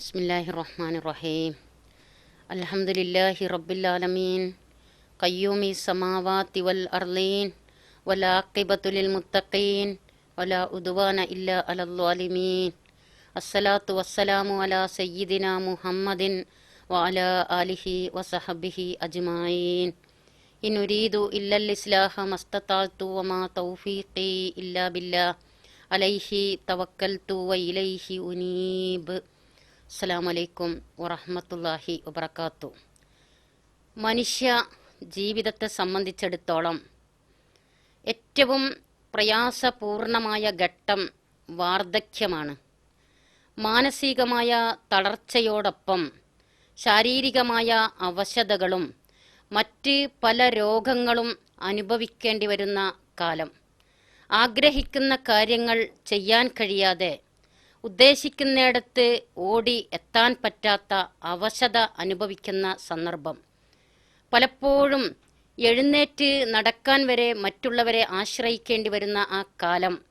بسم الله الرحمن الرحيم الحمد لله رب العالمين قيوم السماوات والأرضين والعاقبة للمتقين ولا عدوان إلا على الظالمين الصلاة والسلام على سيدنا محمد وعلى آله وصحبه أجمعين إن أريد إلا الإصلاح ما استطعت وما توفيقي إلا بالله عليه توكلت وإليه أنيب അസ്സാം അലൈക്കും വറഹമത്തല്ലാഹി വബർക്കാത്തു മനുഷ്യ ജീവിതത്തെ സംബന്ധിച്ചിടത്തോളം ഏറ്റവും പ്രയാസപൂർണമായ ഘട്ടം വാർദ്ധക്യമാണ്. മാനസികമായ തളർച്ചയോടൊപ്പം ശാരീരികമായ അവശതകളും മറ്റ് പല രോഗങ്ങളും അനുഭവിക്കേണ്ടി വരുന്ന കാലം. ആഗ്രഹിക്കുന്ന കാര്യങ്ങൾ ചെയ്യാൻ കഴിയാതെ ഉദ്ദേശിക്കുന്നിടത്ത് ഓടി എത്താൻ പറ്റാത്ത അവശത അനുഭവിക്കുന്ന സന്ദർഭം. പലപ്പോഴും എഴുന്നേറ്റ് നടക്കാൻ വരെ മറ്റുള്ളവരെ ആശ്രയിക്കേണ്ടി വരുന്ന ആ കാലം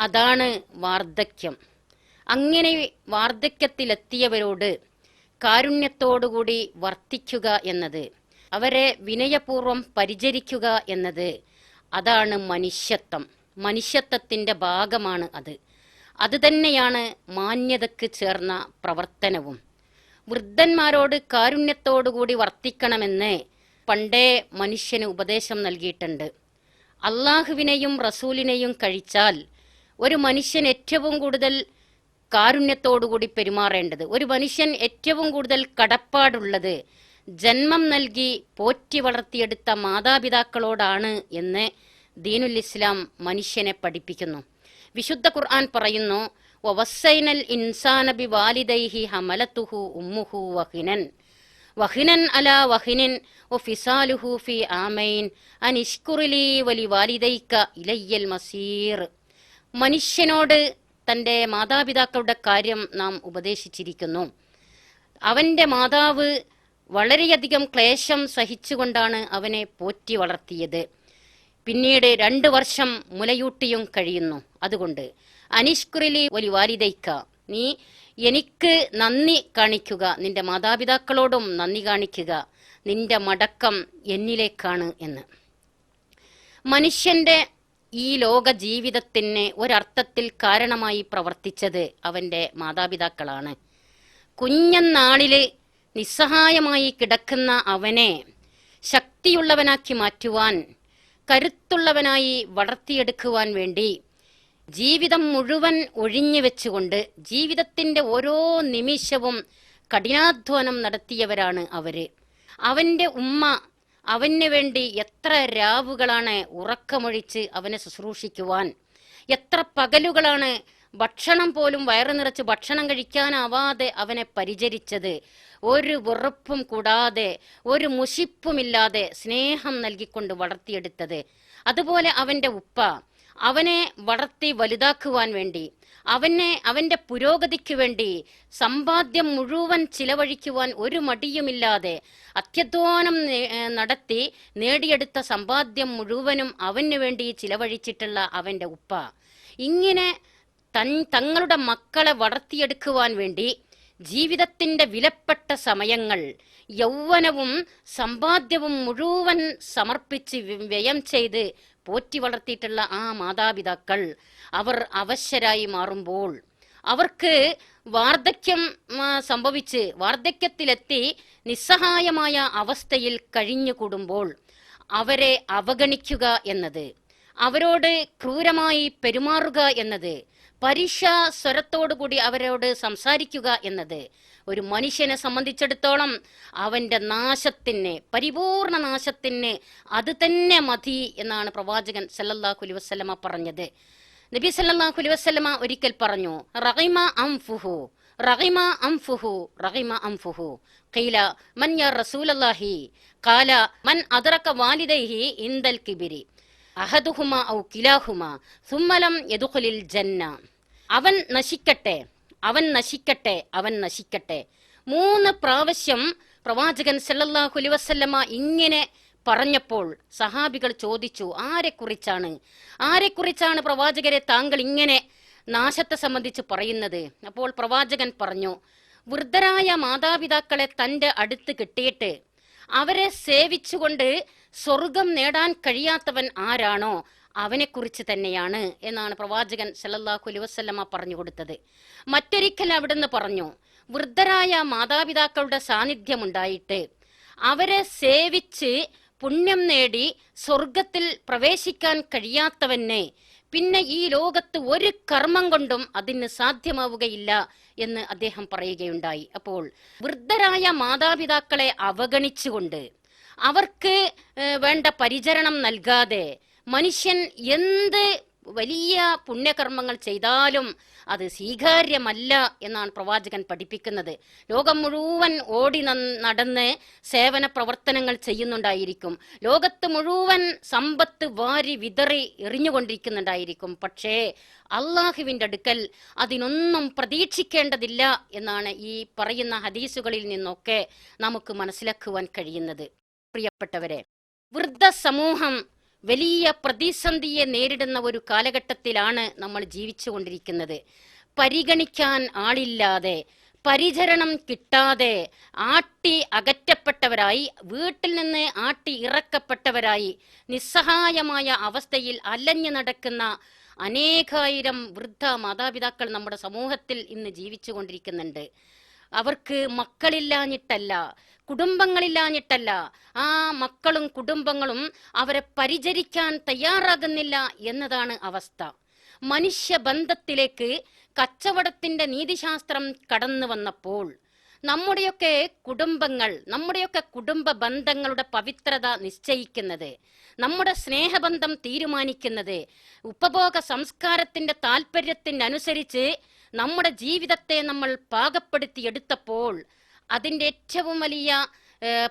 അതാണ് വാർദ്ധക്യം. അങ്ങനെ വാർദ്ധക്യത്തിലെത്തിയവരോട് കാരുണ്യത്തോടുകൂടി വർത്തിക്കുക എന്നത് അവരെ വിനയപൂർവം പരിചരിക്കുക എന്നത് അതാണ് മനുഷ്യത്വം. മനുഷ്യത്വത്തിന്റെ ഭാഗമാണ് അത്. അത് തന്നെയാണ് മാന്യതയ്ക്ക് ചേർന്ന പ്രവർത്തനവും. വൃദ്ധന്മാരോട് കാരുണ്യത്തോടുകൂടി വർത്തിക്കണമെന്ന് പണ്ടേ മനുഷ്യന് ഉപദേശം നൽകിയിട്ടുണ്ട്. അള്ളാഹുവിനെയും റസൂലിനെയും കഴിച്ചാൽ ഒരു മനുഷ്യൻ ഏറ്റവും കൂടുതൽ കാരുണ്യത്തോടുകൂടി പെരുമാറേണ്ടത് ഒരു മനുഷ്യൻ ഏറ്റവും കൂടുതൽ കടപ്പാടുള്ളത് ജന്മം നൽകി പോറ്റി വളർത്തിയെടുത്ത മാതാപിതാക്കളോടാണ് എന്ന് ദീനുൽ ഇസ്ലാം മനുഷ്യനെ പഠിപ്പിക്കുന്നു. വിശുദ്ധ ഖുർആൻ പറയുന്നു വവസ്സൈനൽ ഇൻസാന ബി വാലിദൈഹി ഹമലത്തുഹു ഉമ്മുഹു വഹിനൻ. വഹിനൻ അല വഹിനിൻ ഫിസാലുഹു ഫി ആമൈൻ അനിഷ്കുറിലി വലി വാലിദൈക്ക ഇലയ്യൽ മസീർ. മനുഷ്യനോട് തന്റെ മാതാപിതാക്കളുടെ കാര്യം നാം ഉപദേശിച്ചിരിക്കുന്നു. അവന്റെ മാതാവ് വളരെയധികം ക്ലേശം സഹിച്ചുകൊണ്ടാണ് അവനെ പോറ്റി വളർത്തിയത്. പിന്നീട് രണ്ട് വർഷം മുലയൂട്ടിയും കഴിയുന്നു. അതുകൊണ്ട് അനിഷ്കുറിലി ഒരു വാലിദൈക്ക നീ എനിക്ക് നന്ദി കാണിക്കുക നിന്റെ മാതാപിതാക്കളോടും നന്ദി കാണിക്കുക നിന്റെ മടക്കം എന്നിലേക്കാണ് എന്ന്. മനുഷ്യന്റെ ഈ ലോക ജീവിതത്തിന് ഒരർത്ഥത്തിൽ കാരണമായി പ്രവർത്തിച്ചത് അവന്റെ മാതാപിതാക്കളാണ്. കുഞ്ഞനാളിൽ നിസ്സഹായമായി കിടക്കുന്ന അവനെ ശക്തിയുള്ളവനാക്കി മാറ്റുവാൻ കരുത്തുള്ളവനായി വളർത്തിയെടുക്കുവാൻ വേണ്ടി ജീവിതം മുഴുവൻ ഒഴിഞ്ഞു വെച്ചുകൊണ്ട് ജീവിതത്തിന്റെ ഓരോ നിമിഷവും കഠിനാധ്വാനം നടത്തിയവരാണ് അവർ. അവന്റെ ഉമ്മ അവന് വേണ്ടി എത്ര രാവുകളാണ് ഉറക്കമൊഴിച്ച് അവനെ ശുശ്രൂഷിക്കുവാൻ. എത്ര പകലുകളാണ് ഭക്ഷണം പോലും വയറു നിറച്ച് ഭക്ഷണം കഴിക്കാനാവാതെ അവനെ പരിചരിച്ചത്. ഒരു വെറുപ്പും കൂടാതെ ഒരു മുഷിപ്പുമില്ലാതെ സ്നേഹം നൽകിക്കൊണ്ട് വളർത്തിയെടുത്തത്. അതുപോലെ അവന്റെ ഉപ്പ അവനെ വളർത്തി വലുതാക്കുവാൻ വേണ്ടി അവനെ അവന്റെ പുരോഗതിക്ക് വേണ്ടി സമ്പാദ്യം മുഴുവൻ ചിലവഴിക്കുവാൻ ഒരു മടിയുമില്ലാതെ അത്യധ്വാനം നടത്തി നേടിയെടുത്ത സമ്പാദ്യം മുഴുവനും അവന് വേണ്ടി ചിലവഴിച്ചിട്ടുള്ള അവന്റെ ഉപ്പ. ഇങ്ങനെ തൻ തങ്ങളുടെ മക്കളെ വളർത്തിയെടുക്കുവാൻ വേണ്ടി ജീവിതത്തിന്റെ വിലപ്പെട്ട സമയങ്ങൾ യൗവനവും സമ്പാദ്യവും മുഴുവൻ സമർപ്പിച്ച് വ്യയം ചെയ്ത് പോറ്റി വളർത്തിയിട്ടുള്ള ആ മാതാപിതാക്കൾ അവർ അവശരായി മാറുമ്പോൾ അവർക്ക് വാർദ്ധക്യം സംഭവിച്ച് വാർദ്ധക്യത്തിലെത്തി നിസ്സഹായമായ അവസ്ഥയിൽ കഴിഞ്ഞുകൂടുമ്പോൾ അവരെ അവഗണിക്കുക എന്നത് അവരോട് ക്രൂരമായി പെരുമാറുക എന്നത് പരീക്ഷ സ്വരത്തോടുകൂടി അവരോട് സംസാരിക്കുക എന്നത് ഒരു മനുഷ്യനെ സംബന്ധിച്ചിടത്തോളം അവന്റെ നാശത്തിന് പരിപൂർണ നാശത്തിന് അത് തന്നെ മതി എന്നാണ് പ്രവാചകൻ സല്ലല്ലാഹു അലൈഹി വസല്ലമ പറഞ്ഞത്. നബി സല്ലല്ലാഹു അലൈഹി വസല്ലമ ഒരിക്കൽ പറഞ്ഞു റഹിമ അംഫുഹു റഹിമ അംഫുഹു റഹിമ അംഫുഹു. ഖീല മൻ യാ റസൂലല്ലാഹി? ഖാല മൻ അദറക വാലിദൈഹി ഇൻദൽ കിബിരി. അഹദുഹുമ ഔ കിലാഹുമ സുമ്മലം യദുഖുലിൽ ജന്ന. അവൻ നശിക്കട്ടെ അവൻ നശിക്കട്ടെ അവൻ നശിക്കട്ടെ. മൂന്ന് പ്രാവശ്യം പ്രവാചകൻ സല്ലല്ലാഹു അലൈഹി വസല്ലമ ഇങ്ങനെ പറഞ്ഞപ്പോൾ സഹാബികൾ ചോദിച്ചു ആരെക്കുറിച്ചാണ്? ആരെക്കുറിച്ചാണ് പ്രവാചകരെ താങ്കൾ ഇങ്ങനെ നാശത്തെ സംബന്ധിച്ച് പറയുന്നത്? അപ്പോൾ പ്രവാചകൻ പറഞ്ഞു വൃദ്ധരായ മാതാപിതാക്കളെ തന്റെ അടുത്ത് കിട്ടിയിട്ട് അവരെ സേവിച്ചുകൊണ്ട് സ്വർഗം നേടാൻ കഴിയാത്തവൻ ആരാണോ അവനെക്കുറിച്ച് തന്നെയാണ് എന്നാണ് പ്രവാചകൻ സല്ലല്ലാഹു അലൈഹി വസല്ലമ പറഞ്ഞു കൊടുത്തത്. മറ്റൊരിക്കൽ അവിടുന്ന് പറഞ്ഞു വൃദ്ധരായ മാതാപിതാക്കളുടെ സാന്നിധ്യമുണ്ടായിട്ട് അവരെ സേവിച്ച് പുണ്യം നേടി സ്വർഗത്തിൽ പ്രവേശിക്കാൻ കഴിയാത്തവനെ പിന്നെ ഈ ലോകത്ത് ഒരു കർമ്മം കൊണ്ടും അതിന് സാധ്യമാവുകയില്ല എന്ന് അദ്ദേഹം പറയുകയുണ്ടായി. അപ്പോൾ വൃദ്ധരായ മാതാപിതാക്കളെ അവഗണിച്ചുകൊണ്ട് അവർക്ക് വേണ്ട പരിചരണം നൽകാതെ മനുഷ്യൻ എന്ത് വലിയ പുണ്യകർമ്മങ്ങൾ ചെയ്താലും അത് സ്വീകാര്യമല്ല എന്നാണ് പ്രവാചകൻ പഠിപ്പിക്കുന്നത്. ലോകം മുഴുവൻ ഓടി നടന്ന് സേവന പ്രവർത്തനങ്ങൾ ചെയ്യുന്നുണ്ടായിരിക്കും. ലോകത്ത് മുഴുവൻ സമ്പത്ത് വാരി വിതറി എറിഞ്ഞുകൊണ്ടിരിക്കുന്നുണ്ടായിരിക്കും. പക്ഷേ അള്ളാഹുവിന്റെ അടുക്കൽ അതിനൊന്നും പ്രതീക്ഷിക്കേണ്ടതില്ല എന്നാണ് ഈ പറയുന്ന ഹദീസുകളിൽ നിന്നൊക്കെ നമുക്ക് മനസ്സിലാക്കുവാൻ കഴിയുന്നത്. പ്രിയപ്പെട്ടവരെ വൃദ്ധ സമൂഹം വലിയ പ്രതിസന്ധിയെ നേരിടുന്ന ഒരു കാലഘട്ടത്തിലാണ് നമ്മൾ ജീവിച്ചുകൊണ്ടിരിക്കുന്നത്. പരിഗണിക്കാൻ ആളില്ലാതെ പരിചരണം കിട്ടാതെ ആട്ടി അകറ്റപ്പെട്ടവരായി വീട്ടിൽ നിന്ന് ആട്ടി ഇറക്കപ്പെട്ടവരായി നിസ്സഹായമായ അവസ്ഥയിൽ അലഞ്ഞു നടക്കുന്ന അനേകായിരം വൃദ്ധ മാതാപിതാക്കൾ നമ്മുടെ സമൂഹത്തിൽ ഇന്ന് ജീവിച്ചു കൊണ്ടിരിക്കുന്നുണ്ട് അവർക്ക് മക്കളില്ലാഞ്ഞിട്ടല്ല കുടുംബങ്ങളില്ലാഞ്ഞിട്ടല്ല. ആ മക്കളും കുടുംബങ്ങളും അവരെ പരിചരിക്കാൻ തയ്യാറാകുന്നില്ല എന്നതാണ് അവസ്ഥ. മനുഷ്യ ബന്ധത്തിലേക്ക് കച്ചവടത്തിന്റെ നീതിശാസ്ത്രം കടന്നു വന്നപ്പോൾ നമ്മുടെയൊക്കെ കുടുംബങ്ങൾ നമ്മുടെയൊക്കെ കുടുംബ ബന്ധങ്ങളുടെ പവിത്രത നിശ്ചയിക്കുന്നത് നമ്മുടെ സ്നേഹബന്ധം തീരുമാനിക്കുന്നത് ഉപഭോഗ സംസ്കാരത്തിന്റെ താല്പര്യത്തിനനുസരിച്ച് നമ്മുടെ ജീവിതത്തെ നമ്മൾ പാകപ്പെടുത്തിയെടുത്തപ്പോൾ അതിന്റെ ഏറ്റവും വലിയ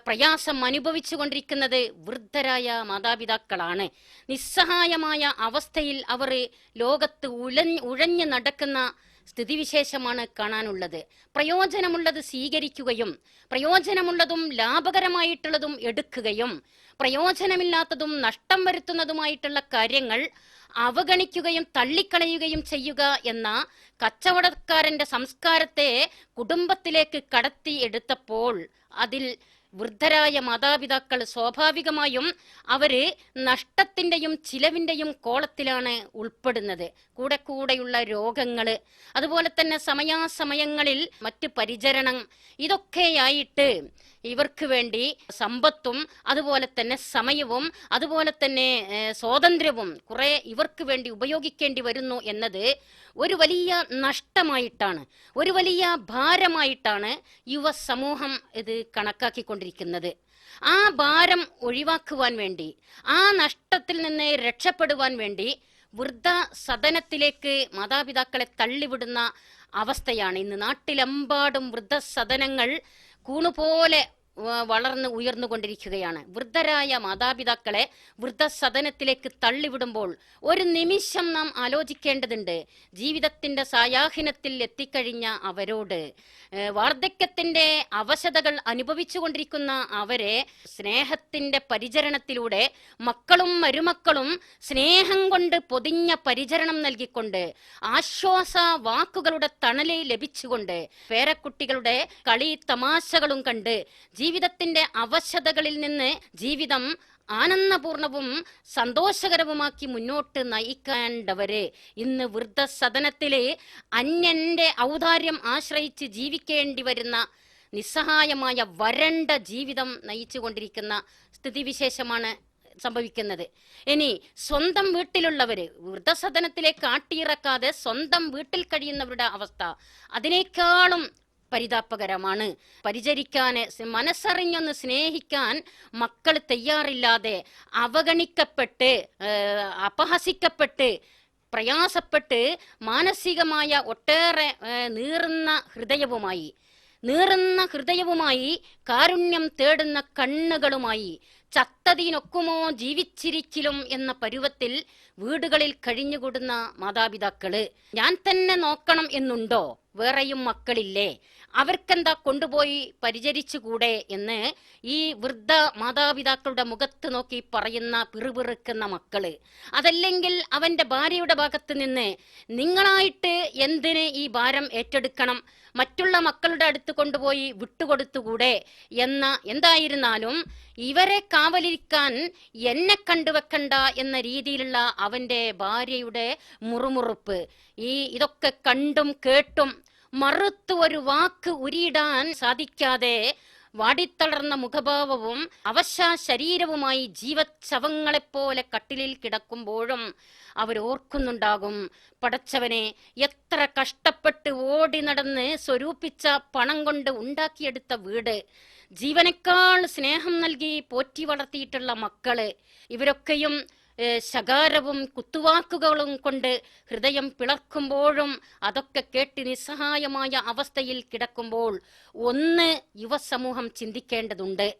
പ്രയാസം അനുഭവിച്ചു കൊണ്ടിരിക്കുന്നത് വൃദ്ധരായ മാതാപിതാക്കളാണ്. നിസ്സഹായമായ അവസ്ഥയിൽ അവർ ലോകത്ത് ഉലഞ്ഞ് ഉഴഞ്ഞു നടക്കുന്ന സ്ഥിതിവിശേഷമാണ് കാണാനുള്ളത്. പ്രയോജനമുള്ളത് സ്വീകരിക്കുകയും പ്രയോജനമുള്ളതും ലാഭകരമായിട്ടുള്ളതും എടുക്കുകയും പ്രയോജനമില്ലാത്തതും നഷ്ടം വരുത്തുന്നതുമായിട്ടുള്ള കാര്യങ്ങൾ അവഗണിക്കുകയും തള്ളിക്കളയുകയും ചെയ്യുക എന്ന കച്ചവടക്കാരന്റെ സംസ്കാരത്തെ കുടുംബത്തിലേക്ക് കടത്തി എടുത്തപ്പോൾ അതിൽ വൃദ്ധരായ മാതാപിതാക്കൾ സ്വാഭാവികമായും അവർ നഷ്ടത്തിന്റെയും ചിലവിന്റെയും കോളത്തിലാണ് ഉൾപ്പെടുന്നത്. കൂടെ കൂടെയുള്ള രോഗങ്ങൾ അതുപോലെ തന്നെ സമയാസമയങ്ങളിൽ മറ്റ് പരിചരണം ഇതൊക്കെയായിട്ട് ഇവർക്ക് വേണ്ടി സമ്പത്തും അതുപോലെ തന്നെ സമയവും അതുപോലെ തന്നെ സ്വാതന്ത്ര്യവും കുറെ ഇവർക്ക് വേണ്ടി ഉപയോഗിക്കേണ്ടി വരുന്നു എന്നത് ഒരു വലിയ നഷ്ടമായിട്ടാണ് ഒരു വലിയ ഭാരമായിട്ടാണ് യുവ സമൂഹം ഇത് കണക്കാക്കിക്കൊണ്ടിരിക്കുന്നത്. ആ ഭാരം ഒഴിവാക്കുവാൻ വേണ്ടി ആ നഷ്ടത്തിൽ നിന്ന് രക്ഷപ്പെടുവാൻ വേണ്ടി വൃദ്ധ സദനത്തിലേക്ക് മാതാപിതാക്കളെ തള്ളിവിടുന്ന അവസ്ഥയാണ്. ഇന്ന് നാട്ടിലെമ്പാടും വൃദ്ധസദനങ്ങൾ కూనుపోలే വ- ഉയർന്നു ഉയർന്നുകൊണ്ടിരിക്കുകയാണ് വൃദ്ധരായ മാതാപിതാക്കളെ വൃദ്ധസദനത്തിലേക്ക് തള്ളിവിടുമ്പോൾ ഒരു നിമിഷം നാം ആലോചിക്കേണ്ടതുണ്ട്. ജീവിതത്തിന്റെ സായാഹ്നത്തിൽ എത്തിക്കഴിഞ്ഞ അവരോട് വാർദ്ധക്യത്തിന്റെ അവശതകൾ അനുഭവിച്ചുകൊണ്ടിരിക്കുന്ന അവരെ സ്നേഹത്തിന്റെ പരിചരണത്തിലൂടെ മക്കളും മരുമക്കളും സ്നേഹം കൊണ്ട് പൊതിഞ്ഞ പരിചരണം നൽകിക്കൊണ്ട് ആശ്വാസ വാക്കുകളുടെ തണൽ ലഭിച്ചുകൊണ്ട് പേരക്കുട്ടികളുടെ കളി തമാശകളും കണ്ട് ജീവിതത്തിന്റെ അവശതകളിൽ നിന്ന് ജീവിതം ആനന്ദപൂർണവും സന്തോഷകരവുമാക്കി മുന്നോട്ട് നയിക്കേണ്ടവരെ. ഇന്ന് വൃദ്ധസദനത്തിലെ അന്യന്റെ ഔദാര്യം ആശ്രയിച്ച് ജീവിക്കേണ്ടി വരുന്ന നിസ്സഹായമായ വരണ്ട ജീവിതം നയിച്ചു കൊണ്ടിരിക്കുന്ന സ്ഥിതിവിശേഷമാണ് സംഭവിക്കുന്നത്. ഇനി സ്വന്തം വീട്ടിലുള്ളവര് വൃദ്ധസദനത്തിലേക്ക് ആട്ടിയിറക്കാതെ സ്വന്തം വീട്ടിൽ കഴിയുന്നവരുടെ അവസ്ഥ അതിനേക്കാളും പരിതാപകരമാണ്. പരിചരിക്കാൻ മനസ്സറിഞ്ഞൊന്ന് സ്നേഹിക്കാൻ മക്കൾ തയ്യാറില്ലാതെ അവഗണിക്കപ്പെട്ട് അപഹസിക്കപ്പെട്ട് പ്രയാസപ്പെട്ട് മാനസികമായ ഒട്ടേറെ നീറുന്ന ഹൃദയവുമായി നീറുന്ന ഹൃദയവുമായി കാരുണ്യം തേടുന്ന കണ്ണുകളുമായി ചത്തതിനൊക്കുമോ ജീവിച്ചിരിക്കിലും എന്ന പരുവത്തിൽ വീടുകളിൽ കഴിഞ്ഞുകൂടുന്ന മാതാപിതാക്കൾ ഞാൻ തന്നെ നോക്കണം എന്നുണ്ടോ? വേറെയും മക്കളില്ലേ? അവർക്കെന്താ കൊണ്ടുപോയി പരിചരിച്ചുകൂടെ? എന്ന് ഈ വൃദ്ധ മാതാപിതാക്കളുടെ മുഖത്ത് നോക്കി പറയുന്ന പിറുപിറുക്കുന്ന മക്കൾ. അതല്ലെങ്കിൽ അവന്റെ ഭാര്യയുടെ ഭാഗത്ത് നിന്ന് നിങ്ങളായിട്ട് എന്തിന് ഈ ഭാരം ഏറ്റെടുക്കണം? മറ്റുള്ള മക്കളുടെ അടുത്ത് കൊണ്ടുപോയി വിട്ടുകൊടുത്തുകൂടെ എന്ന എന്തായിരുന്നാലും ഇവരെ കാവലിരിക്കാൻ എന്നെ കണ്ടുവെക്കണ്ട എന്ന രീതിയിലുള്ള അവന്റെ ഭാര്യയുടെ മുറുമുറുപ്പ്. ഈ ഇതൊക്കെ കണ്ടും കേട്ടും മറുത്തു ഒരു വാക്ക് ഉരിയിടാൻ സാധിക്കാതെ വാടിത്തളർന്ന മുഖഭാവവും അവശ ശരീരവുമായി ജീവച്ചവങ്ങളെപ്പോലെ കട്ടിലിൽ കിടക്കുമ്പോഴും അവരോർക്കുന്നുണ്ടാകും. പടച്ചവനെ എത്ര കഷ്ടപ്പെട്ട് ഓടി നടന്ന് സ്വരൂപിച്ച പണം കൊണ്ട് ഉണ്ടാക്കിയെടുത്ത വീട്. ജീവനേക്കാൾ സ്നേഹം നൽകി പോറ്റി വളർത്തിയിട്ടുള്ള മക്കൾ. ഇവരൊക്കെയും ശകാരവും കുത്തുവാക്കുകളും കൊണ്ട് ഹൃദയം പിളർക്കുമ്പോഴും അതൊക്കെ കേട്ട് നിസ്സഹായമായ അവസ്ഥയിൽ കിടക്കുമ്പോൾ ഒന്ന് യുവസമൂഹം ചിന്തിക്കേണ്ടതുണ്ട്.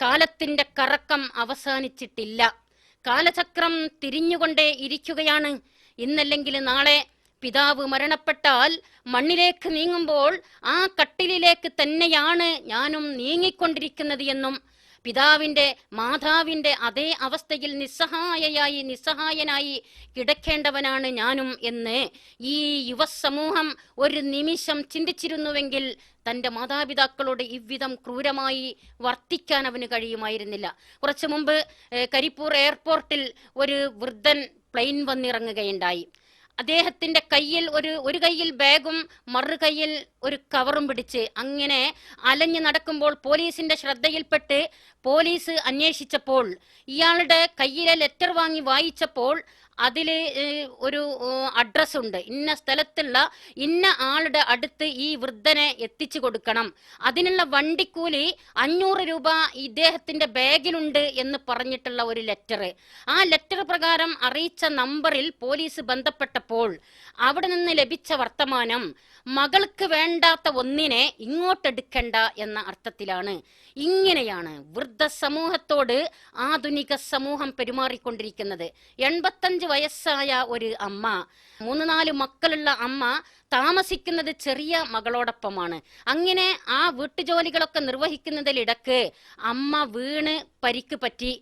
കാലത്തിന്റെ കറക്കം അവസാനിച്ചിട്ടില്ല. കാലചക്രം തിരിഞ്ഞുകൊണ്ടേ ഇരിക്കുകയാണ്. ഇന്നല്ലെങ്കിൽ നാളെ പിതാവ് മരണപ്പെട്ടാൽ മണ്ണിലേക്ക് നീങ്ങുമ്പോൾ ആ കട്ടിലിലേക്ക് തന്നെയാണ് ഞാനും നീങ്ങിക്കൊണ്ടിരിക്കുന്നത് എന്നും പിതാവിന്റെ മാതാവിന്റെ അതേ അവസ്ഥയിൽ നിസ്സഹായയായി നിസ്സഹായനായി കിടക്കേണ്ടവനാണ് ഞാനും എന്ന് ഈ യുവസമൂഹം ഒരു നിമിഷം ചിന്തിച്ചിരുന്നുവെങ്കിൽ തന്റെ മാതാപിതാക്കളോട് ഇவ்விധം ക്രൂരമായി വർത്തിക്കാൻ അവന് കഴിയുമായിരുന്നില്ല. കുറച്ചു മുമ്പ് കരിപ്പൂർ എയർപോർട്ടിൽ ഒരു വൃദ്ധൻ പ്ലെയിൻ വന്നിറങ്ങുകയുണ്ടായി. അദ്ദേഹത്തിന്റെ കയ്യിൽ ഒരു ഒരു കയ്യിൽ ബാഗും മറു കയ്യിൽ ഒരു കവറും പിടിച്ച് അങ്ങനെ അലഞ്ഞു നടക്കുമ്പോൾ പോലീസിന്റെ ശ്രദ്ധയിൽപ്പെട്ട് പോലീസ് അന്വേഷിച്ചപ്പോൾ ഇയാളുടെ കയ്യിലെ ലെറ്റർ വാങ്ങി വായിച്ചപ്പോൾ അതിൽ ഒരു അഡ്രസ് ഉണ്ട് ഇന്ന സ്ഥലത്തുള്ള ഇന്ന ആളുടെ അടുത്ത് ഈ വൃദ്ധനെ എത്തിച്ചു കൊടുക്കണം. അതിനുള്ള വണ്ടിക്കൂലി അഞ്ഞൂറ് രൂപ ഇദ്ദേഹത്തിന്റെ ബാഗിലുണ്ട് എന്ന് പറഞ്ഞിട്ടുള്ള ഒരു ലെറ്റർ ആ ലെറ്റർ പ്രകാരം അറിയിച്ച നമ്പറിൽ പോലീസ് ബന്ധപ്പെട്ടപ്പോൾ അവിടെ നിന്ന് ലഭിച്ച വർത്തമാനം മകൾക്ക് വേണ്ടാത്ത ഒന്നിനെ ഇങ്ങോട്ടെടുക്കണ്ട എന്ന അർത്ഥത്തിലാണ്. ഇങ്ങനെയാണ് വൃദ്ധ സമൂഹത്തോട് ആധുനിക സമൂഹം പെരുമാറിക്കൊണ്ടിരിക്കുന്നത്. എൺപത്തഞ്ച് വയസ്സായ ഒരു അമ്മ. മൂന്ന് നാല് മക്കളുള്ള അമ്മ താമസിക്കുന്നത് ചെറിയ മകളോടൊപ്പമാണ്. അങ്ങനെ ആ വീട്ടുജോലികളൊക്കെ നിർവഹിക്കുന്നതിലിടക്ക് അമ്മ വീണ് പരിക്ക് പറ്റി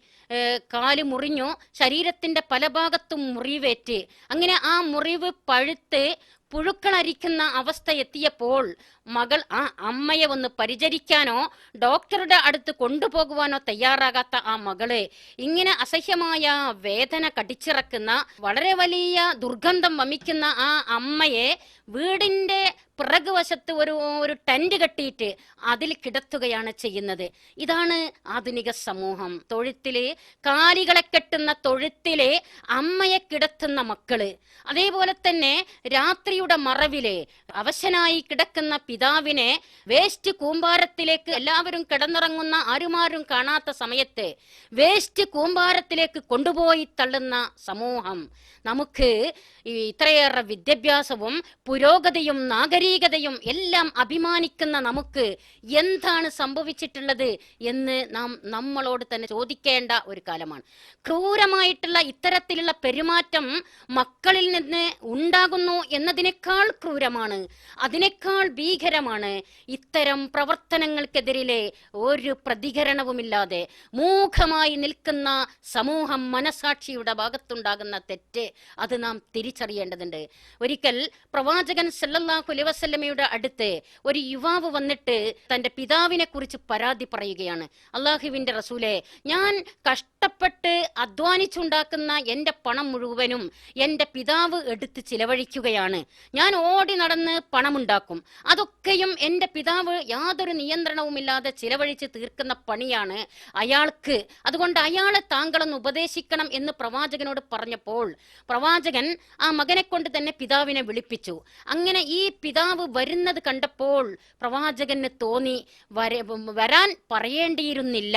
കാൽ മുറിഞ്ഞു ശരീരത്തിന്റെ പല ഭാഗത്തും മുറിവേറ്റ്. അങ്ങനെ ആ മുറിവ് പഴുത്ത് പുഴുക്കളരിക്കുന്ന അവസ്ഥ എത്തിയപ്പോൾ മകൾ ആ അമ്മയെ ഒന്ന് പരിചരിക്കാനോ ഡോക്ടറുടെ അടുത്ത് കൊണ്ടുപോകുവാനോ തയ്യാറാകാത്ത ആ മകൾ ഇങ്ങനെ അസഹ്യമായ വേദന കടിച്ചിറക്കുന്ന വളരെ വലിയ ദുർഗന്ധം വമിക്കുന്ന ആ അമ്മയെ വീടിന്റെ പിറകുവശത്ത് ഒരു ഒരു ടെന്റ് കെട്ടിയിട്ട് അതിൽ കിടത്തുകയാണ് ചെയ്യുന്നത്. ഇതാണ് ആധുനിക സമൂഹം. തൊഴുത്തിലെ കാലികളെ കെട്ടുന്ന തൊഴുത്തിലെ അമ്മയെ കിടത്തുന്ന മക്കൾ. അതേപോലെ തന്നെ രാത്രിയുടെ മറവിൽ അവശനായി കിടക്കുന്ന പിതാവിനെ വേസ്റ്റ് കൂമ്പാരത്തിലേക്ക് എല്ലാവരും കിടന്നിറങ്ങുന്ന ആരുമാരും കാണാത്ത സമയത്ത് വേസ്റ്റ് കൂമ്പാരത്തിലേക്ക് കൊണ്ടുപോയി തള്ളുന്ന സമൂഹം. നമുക്ക് ഇത്രയേറെ വിദ്യാഭ്യാസവും പുരോഗതിയും നാഗരികതയും എല്ലാം അഭിമാനിക്കുന്ന നമുക്ക് എന്താണ് സംഭവിച്ചിട്ടുള്ളത് എന്ന് നാം നമ്മളോട് തന്നെ ചോദിക്കേണ്ട ഒരു കാലമാണ്. ക്രൂരമായിട്ടുള്ള ഇത്തരത്തിലുള്ള പെരുമാറ്റം മക്കളിൽ നിന്ന് ഉണ്ടാകുന്നു എന്നതിനേക്കാൾ ക്രൂരമാണ്. അതിനേക്കാൾ ഭീകരമാണ് ഇത്തരം പ്രവർത്തനങ്ങൾക്കെതിരെ ഒരു പ്രതികരണവുമില്ലാതെ മൂഖമായി നിൽക്കുന്ന സമൂഹം മനസാക്ഷിയുടെ ഭാഗത്തുണ്ടാകുന്ന തെറ്റ്. അത് നാം തിരിച്ചറിയേണ്ടതുണ്ട്. ഒരിക്കൽ പ്രവാചകൻ സല്ലല്ലാഹു അലൈഹി വസല്ലമയുടെ അടുത്ത് ഒരു യുവാവ് വന്നിട്ട് തന്റെ പിതാവിനെ കുറിച്ച് പരാതി പറയുകയാണ്. അള്ളാഹുവിന്റെ റസൂലെ ഞാൻ കഷ്ടപ്പെട്ട് അധ്വാനിച്ചുണ്ടാക്കുന്ന എന്റെ പണം മുഴുവനും എന്റെ പിതാവ് എടുത്ത് ചിലവഴിക്കുകയാണ്. ഞാൻ ഓടി നടന്ന് പണമുണ്ടാക്കും. അതൊക്കെയും എന്റെ പിതാവ് യാതൊരു നിയന്ത്രണവുമില്ലാതെ ചിലവഴിച്ച് തീർക്കുന്ന പണിയാണ് അയാൾക്ക്. അതുകൊണ്ട് അയാളെ താങ്കളൊന്ന് ഉപദേശിക്കണം എന്ന് പ്രവാചകനോട് പറഞ്ഞപ്പോൾ പ്രവാചകൻ ആ മകനെ കൊണ്ട് തന്നെ പിതാവിനെ വിളിപ്പിച്ചു. അങ്ങനെ ഈ പിതാവ് വരുന്നത് കണ്ടപ്പോൾ പ്രവാചകന് തോന്നി വര വരാൻ പറയേണ്ടിയിരുന്നില്ല.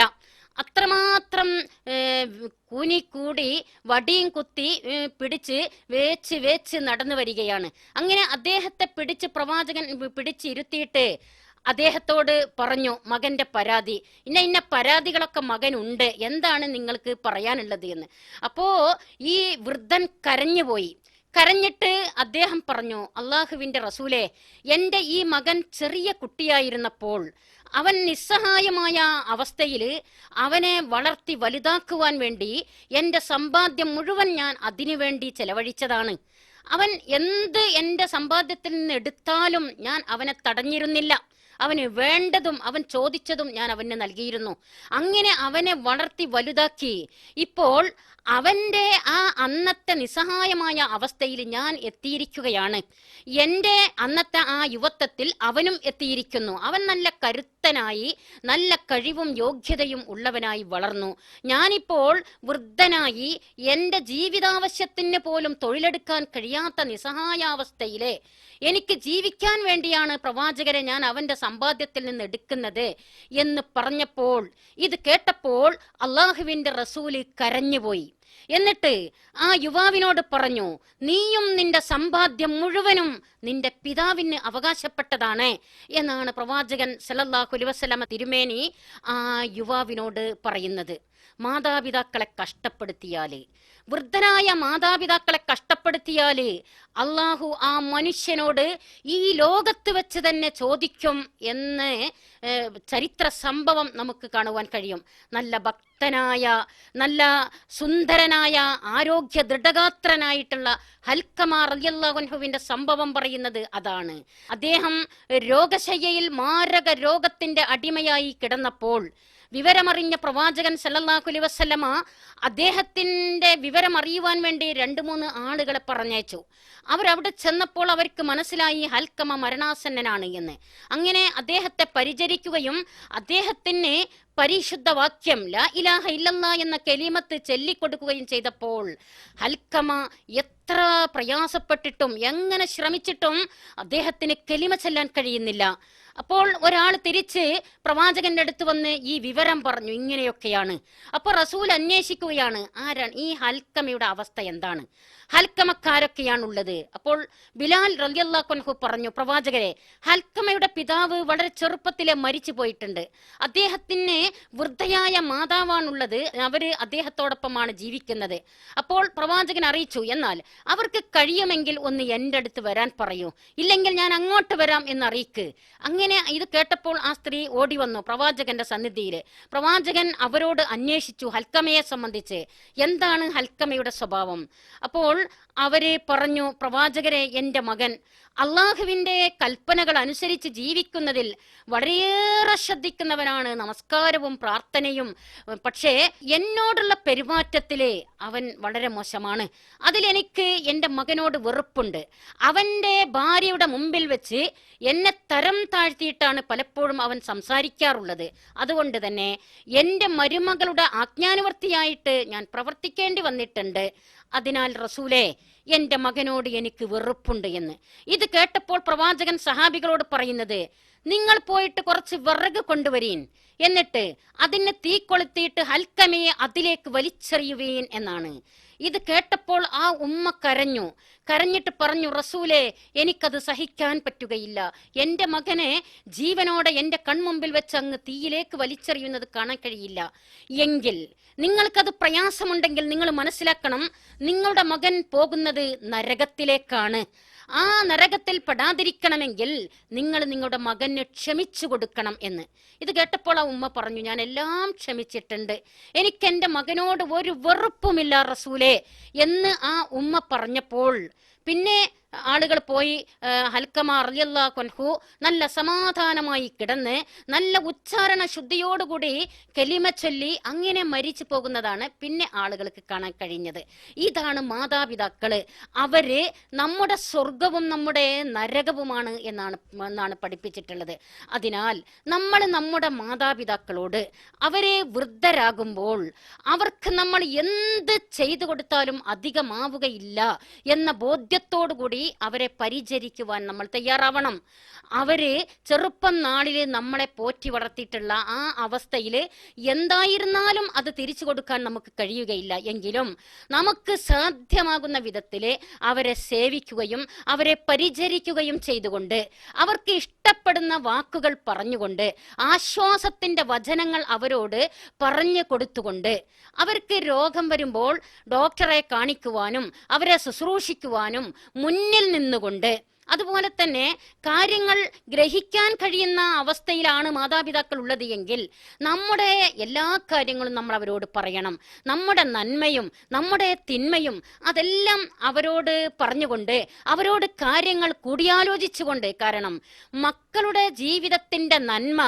അത്രമാത്രം കൂനി കൂടി വടിയും കുത്തി പിടിച്ച് വേച്ച് വേച്ച് നടന്നു വരികയാണ്. അങ്ങനെ അദ്ദേഹത്തെ പിടിച്ച് പ്രവാചകൻ പിടിച്ചിരുത്തിയിട്ട് അദ്ദേഹത്തോട് പറഞ്ഞു മകന്റെ പരാതി. ഇന്ന ഇന്ന പരാതികളൊക്കെ മകനുണ്ട്. എന്താണ് നിങ്ങൾക്ക് പറയാനുള്ളത് എന്ന്? അപ്പോ ഈ വൃദ്ധൻ കരഞ്ഞുപോയി. കരഞ്ഞിട്ട് അദ്ദേഹം പറഞ്ഞു അള്ളാഹുവിന്റെ റസൂലെ എന്റെ ഈ മകൻ ചെറിയ കുട്ടിയായിരുന്നപ്പോൾ അവൻ നിസ്സഹായമായ അവസ്ഥയിൽ അവനെ വളർത്തി വലുതാക്കുവാൻ വേണ്ടി എന്റെ സമ്പാദ്യം മുഴുവൻ ഞാൻ അതിനുവേണ്ടി ചെലവഴിച്ചതാണ്. അവൻ എന്ത് എന്റെ സമ്പാദ്യത്തിൽ നിന്ന് എടുത്താലും ഞാൻ അവനെ തടഞ്ഞിരുന്നില്ല. അവന് വേണ്ടതും അവൻ ചോദിച്ചതും ഞാൻ അവന് നൽകിയിരുന്നു. അങ്ങനെ അവനെ വളർത്തി വലുതാക്കി. ഇപ്പോൾ അവന്റെ ആ അന്നത്തെ നിസ്സഹായമായ അവസ്ഥയിൽ ഞാൻ എത്തിയിരിക്കുകയാണ്. എന്റെ അന്നത്തെ ആ യുവത്വത്തിൽ അവനും എത്തിയിരിക്കുന്നു. അവൻ നല്ല കരുത്തനായി നല്ല കഴിവും യോഗ്യതയും ഉള്ളവനായി വളർന്നു. ഞാനിപ്പോൾ വൃദ്ധനായി എന്റെ ജീവിതാവശ്യത്തിന് പോലും തൊഴിലെടുക്കാൻ കഴിയാത്ത നിസ്സഹായാവസ്ഥയിലെ എനിക്ക് ജീവിക്കാൻ വേണ്ടിയാണ് പ്രവാചകരെ ഞാൻ അവന്റെ സമ്പാദ്യത്തിൽ നിന്ന് എടുക്കുന്നത് എന്ന് പറഞ്ഞപ്പോൾ ഇത് കേട്ടപ്പോൾ അള്ളാഹുവിന്റെ റസൂൽ കരഞ്ഞുപോയി. എന്നിട്ട് ആ യുവാവിനോട് പറഞ്ഞു നീയും നിന്റെ സമ്പാദ്യം മുഴുവനും നിന്റെ പിതാവിന് അവകാശപ്പെട്ടതാണ് എന്നാണ് പ്രവാചകൻ സല്ലല്ലാഹു അലൈഹി വസല്ലമ തിരുമേനി ആ യുവാവിനോട് പറയുന്നത്. മാതാപിതാക്കളെ കഷ്ടപ്പെടുത്തിയാലേ. വൃദ്ധനായ മാതാപിതാക്കളെ കഷ്ടപ്പെടുത്തിയാലേ അള്ളാഹു ആ മനുഷ്യനോട് ഈ ലോകത്ത് വെച്ച് തന്നെ ചോദിക്കും എന്ന് ചരിത്ര സംഭവം നമുക്ക് കാണുവാൻ കഴിയും. നല്ല ഭക്തനായ നല്ല സുന്ദരനായ ആരോഗ്യ ദൃഢഗാത്രനായിട്ടുള്ള ഹൽക്കമാർ റളിയല്ലാഹുവിന്റെ സംഭവം പറയുന്നത് അതാണ്. അദ്ദേഹം രോഗശയ്യയിൽ മാരക രോഗത്തിന്റെ അടിമയായി കിടന്നപ്പോൾ വിവരമറിഞ്ഞ പ്രവാചകൻ സല്ലല്ലാഹു അലൈഹി വസല്ലമ അദ്ദേഹത്തിന്റെ വിവരം അറിയുവാൻ വേണ്ടി രണ്ട് മൂന്ന് ആളുകളെ പറഞ്ഞയച്ചു. അവരവിടെ ചെന്നപ്പോൾ അവർക്ക് മനസ്സിലായി ഹൽക്കമ മരണാസന്നനാണ് എന്ന്. അങ്ങനെ അദ്ദേഹത്തെ പരിചരിക്കുകയും അദ്ദേഹത്തിന് പരിശുദ്ധ വാക്യം ലാ ഇലാഹ ഇല്ലെന്ന എന്ന കെലിമത്ത് ചൊല്ലിക്കൊടുക്കുകയും ചെയ്തപ്പോൾ ഹൽക്കമ എത്ര പ്രയാസപ്പെട്ടിട്ടും എങ്ങനെ ശ്രമിച്ചിട്ടും അദ്ദേഹത്തിന് കെലിമ ചെല്ലാൻ കഴിയുന്നില്ല. അപ്പോൾ ഒരാൾ തിരിച്ച് പ്രവാചകന്റെ അടുത്ത് വന്ന് ഈ വിവരം പറഞ്ഞു ഇങ്ങനെയൊക്കെയാണ്. അപ്പോൾ റസൂൽ അന്വേഷിക്കുകയാണ് ആരാണ് ഈ ഹൽക്കമയുടെ അവസ്ഥ എന്താണ്? ഹൽക്കമക്കാരൊക്കെയാണുള്ളത്. അപ്പോൾ ബിലാൽ റലിയല്ലാഹു പറഞ്ഞു പ്രവാചകരെ ഹൽക്കമയുടെ പിതാവ് വളരെ ചെറുപ്പത്തിലെ മരിച്ചു പോയിട്ടുണ്ട്. അദ്ദേഹത്തിന് വൃദ്ധയായ മാതാവാണുള്ളത്. അവർ അദ്ദേഹത്തോടൊപ്പമാണ് ജീവിക്കുന്നത്. അപ്പോൾ പ്രവാചകൻ അറിയിച്ചു എന്നാൽ അവർക്ക് കഴിയുമെങ്കിൽ ഒന്ന് എന്റെ അടുത്ത് വരാൻ പറയൂ. ഇല്ലെങ്കിൽ ഞാൻ അങ്ങോട്ട് വരാം എന്ന് അറിയിക്ക് അങ്ങനെ ഇത് കേട്ടപ്പോൾ ആ സ്ത്രീ ഓടി വന്നു പ്രവാചകന്റെ സന്നിധിയിൽ പ്രവാചകൻ അവരോട് അന്വേഷിച്ചു ഹൽക്കമയെ സംബന്ധിച്ച്. എന്താണ് ഹൽക്കമയുടെ സ്വഭാവം? അപ്പോൾ അവർ പറഞ്ഞു പ്രവാചകരെ എന്റെ മകൻ അള്ളാഹുവിന്റെ കൽപ്പനകൾ അനുസരിച്ച് ജീവിക്കുന്നതിൽ വളരെയേറെ ശ്രദ്ധിക്കുന്നവനാണ്. നമസ്കാരവും പ്രാർത്ഥനയും പക്ഷേ എന്നോടുള്ള പെരുമാറ്റത്തിൽ അവൻ വളരെ മോശമാണ്. അതിലെനിക്ക് എന്റെ മകനോട് വെറുപ്പുണ്ട്. അവന്റെ ഭാര്യയുടെ മുമ്പിൽ വെച്ച് എന്നെ തരം താഴ്ത്തിയിട്ടാണ് പലപ്പോഴും അവൻ സംസാരിക്കാറുള്ളത്. അതുകൊണ്ട് തന്നെ എന്റെ മരുമകളുടെ ആജ്ഞാനുവർത്തിയായിട്ട് ഞാൻ പ്രവർത്തിക്കേണ്ടി വന്നിട്ടുണ്ട്. അതിനാൽ റസൂലേ എന്റെ മകനോട് എനിക്ക് വെറുപ്പുണ്ട് എന്ന്. ഇത് കേട്ടപ്പോൾ പ്രവാചകൻ സഹാബികളോട് പറയുന്നത് നിങ്ങൾ പോയിട്ട് കുറച്ച് വിറക് കൊണ്ടുവരീൻ. എന്നിട്ട് അതിനെ തീ കൊളുത്തിയിട്ട് ഹൽക്കമയെ അതിലേക്ക് വലിച്ചെറിയുവീൻ എന്നാണ്. ഇത് കേട്ടപ്പോൾ ആ ഉമ്മ കരഞ്ഞു. കരഞ്ഞിട്ട് പറഞ്ഞു റസൂലെ എനിക്കത് സഹിക്കാൻ പറ്റുകയില്ല. എന്റെ മകനെ ജീവനോടെ എന്റെ കൺമുമ്പിൽ വെച്ച് അങ്ങ് തീയിലേക്ക് വലിച്ചെറിയുന്നത് കാണാൻ കഴിയില്ല. എങ്കിൽ നിങ്ങൾക്കത് പ്രയാസമുണ്ടെങ്കിൽ നിങ്ങൾ മനസ്സിലാക്കണം നിങ്ങളുടെ മകൻ പോകുന്നത് നരകത്തിലേക്കാണ്. ആ നരകത്തിൽ പെടാതിരിക്കണമെങ്കിൽ നിങ്ങൾ നിങ്ങളുടെ മകന് ക്ഷമിച്ചു കൊടുക്കണം എന്ന്. ഇത് കേട്ടപ്പോൾ ആ ഉമ്മ പറഞ്ഞു ഞാൻ എല്ലാം ക്ഷമിച്ചിട്ടുണ്ട്. എനിക്ക് എന്റെ മകനോട് ഒരു വെറുപ്പുമില്ല റസൂലേ എന്ന് ആ ഉമ്മ പറഞ്ഞപ്പോൾ പിന്നെ ആളുകൾ പോയി ഹൽക്കമ അറിയല്ലാ കൊൻഹു നല്ല സമാധാനമായി കിടന്ന് നല്ല ഉച്ചാരണ ശുദ്ധിയോടുകൂടി കലിമ ചൊല്ലി അങ്ങനെ മരിച്ചു പോകുന്നതാണ് പിന്നെ ആളുകൾക്ക് കാണാൻ കഴിഞ്ഞത്. ഇതാണ് മാതാപിതാക്കൾ. അവർ നമ്മുടെ സ്വർഗവും നമ്മുടെ നരകവുമാണ് എന്നാണ് എന്നാണ് പഠിപ്പിച്ചിട്ടുള്ളത്. അതിനാൽ നമ്മൾ നമ്മുടെ മാതാപിതാക്കളോട് അവരെ വൃദ്ധരാകുമ്പോൾ അവർക്ക് നമ്മൾ എന്ത് ചെയ്തു കൊടുത്താലും അധികമാവുകയില്ല എന്ന ബോധ്യത്തോടു കൂടി അവരെ പരിചരിക്കുവാൻ നമ്മൾ തയ്യാറാവണം. അവരെ ചെറുപ്പം നാളിൽ നമ്മളെ പോറ്റി വളർത്തിയിട്ടുള്ള ആ അവസ്ഥയിൽ എന്തായിരുന്നാലും അത് തിരിച്ചു കൊടുക്കാൻ നമുക്ക് കഴിയുകയില്ല. എങ്കിലും നമുക്ക് സാധ്യമാകുന്ന വിധത്തിൽ അവരെ സേവിക്കുകയും അവരെ പരിചരിക്കുകയും ചെയ്തുകൊണ്ട് അവർക്ക് ഇഷ്ടപ്പെടുന്ന വാക്കുകൾ പറഞ്ഞുകൊണ്ട് ആശ്വാസത്തിന്റെ വചനങ്ങൾ അവരോട് പറഞ്ഞു കൊടുത്തുകൊണ്ട് അവർക്ക് രോഗം വരുമ്പോൾ ഡോക്ടറെ കാണിക്കുവാനും അവരെ ശുശ്രൂഷിക്കുവാനും മുന്നിൽ നിന്നുകൊണ്ട് അതുപോലെ തന്നെ കാര്യങ്ങൾ ഗ്രഹിക്കാൻ കഴിയുന്ന അവസ്ഥയിലാണ് മാതാപിതാക്കൾ ഉള്ളത് എങ്കിൽ നമ്മുടെ എല്ലാ കാര്യങ്ങളും നമ്മൾ അവരോട് പറയണം. നമ്മുടെ നന്മയും നമ്മുടെ തിന്മയും അതെല്ലാം അവരോട് പറഞ്ഞുകൊണ്ട് അവരോട് കാര്യങ്ങൾ കൂടിയാലോചിച്ചുകൊണ്ട് കാരണം മക്കളുടെ ജീവിതത്തിന്റെ നന്മ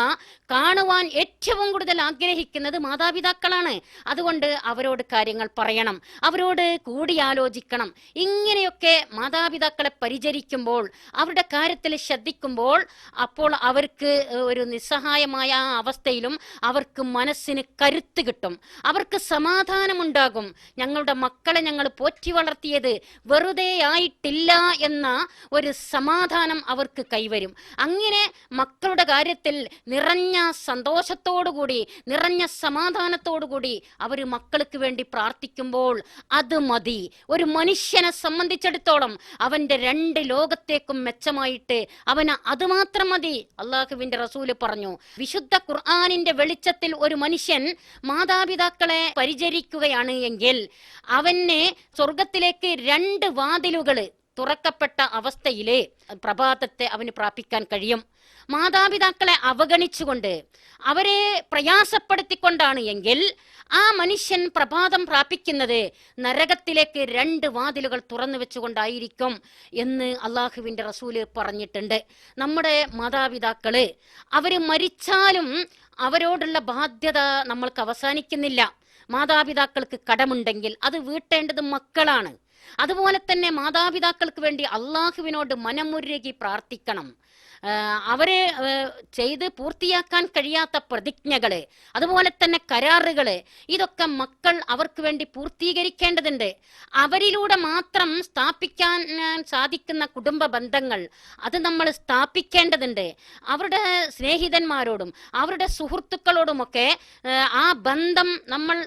കാണുവാൻ ഏറ്റവും കൂടുതൽ ആഗ്രഹിക്കുന്നത് മാതാപിതാക്കളാണ്. അതുകൊണ്ട് അവരോട് കാര്യങ്ങൾ പറയണം. അവരോട് കൂടിയാലോചിക്കണം. ഇങ്ങനെയൊക്കെ മാതാപിതാക്കളെ പരിചരിക്കുമ്പോൾ അവരുടെ കാര്യത്തിൽ ശ്രദ്ധിക്കുമ്പോൾ അപ്പോൾ അവർക്ക് ഒരു നിസ്സഹായമായ അവസ്ഥയിലും അവർക്ക് മനസ്സിന് കരുത്ത് കിട്ടും. അവർക്ക് സമാധാനമുണ്ടാകും. ഞങ്ങളുടെ മക്കളെ ഞങ്ങൾ പോറ്റി വളർത്തിയത് വെറുതെ ആയിട്ടില്ല എന്ന ഒരു സമാധാനം അവർക്ക് കൈവരും. അങ്ങനെ മക്കളുടെ കാര്യത്തിൽ നിറഞ്ഞ സന്തോഷത്തോടുകൂടി നിറഞ്ഞ സമാധാനത്തോടുകൂടി അവർ മക്കൾക്ക് വേണ്ടി പ്രാർത്ഥിക്കുമ്പോൾ അത് മതി. ഒരു മനുഷ്യനെ സംബന്ധിച്ചിടത്തോളം അവന്റെ രണ്ട് ലോകത്തേക്കും മെച്ചമായിട്ട് അവന് അത് മാത്രം മതി. അള്ളാഹുവിന്റെ റസൂൽ പറഞ്ഞു വിശുദ്ധ ഖുർആാനിന്റെ വെളിച്ചത്തിൽ ഒരു മനുഷ്യൻ മാതാപിതാക്കളെ പരിചരിക്കുകയാണ് എങ്കിൽ അവനെ സ്വർഗത്തിലേക്ക് രണ്ട് വാതിലുകൾ തുറക്കപ്പെട്ട അവസ്ഥയിലെ പ്രഭാതത്തെ അവന് പ്രാപിക്കാൻ കഴിയും. മാതാപിതാക്കളെ അവഗണിച്ചുകൊണ്ട് അവരെ പ്രയാസപ്പെടുത്തിക്കൊണ്ടാണ് എങ്കിൽ ആ മനുഷ്യൻ പ്രഭാതം പ്രാപിക്കുന്നത് നരകത്തിലേക്ക് രണ്ട് വാതിലുകൾ തുറന്നു വെച്ചുകൊണ്ടായിരിക്കും എന്ന് അള്ളാഹുവിന്റെ റസൂൽ പറഞ്ഞിട്ടുണ്ട്. നമ്മുടെ മാതാപിതാക്കൾ അവർ മരിച്ചാലും അവരോടുള്ള ബാധ്യത നമ്മൾക്ക് അവസാനിക്കുന്നില്ല. മാതാപിതാക്കൾക്ക് കടമുണ്ടെങ്കിൽ അത് വീട്ടേണ്ടത് മക്കളാണ്. അതുപോലെ തന്നെ മാതാപിതാക്കൾക്ക് വേണ്ടി അള്ളാഹുവിനോട് മനമുരുകി പ്രാർത്ഥിക്കണം. അവരെ ചെയ്ത് പൂർത്തിയാക്കാൻ കഴിയാത്ത പ്രതിജ്ഞകൾ അതുപോലെ തന്നെ കരാറുകൾ ഇതൊക്കെ മക്കൾ അവർക്ക് വേണ്ടി പൂർത്തീകരിക്കേണ്ടതുണ്ട്. അവരിലൂടെ മാത്രം സ്ഥാപിക്കാൻ സാധിക്കുന്ന കുടുംബ ബന്ധങ്ങൾ അത് നമ്മൾ സ്ഥാപിക്കേണ്ടതുണ്ട്. അവരുടെ സ്നേഹിതന്മാരോടും അവരുടെ സുഹൃത്തുക്കളോടുമൊക്കെ ആ, ബന്ധം നമ്മൾ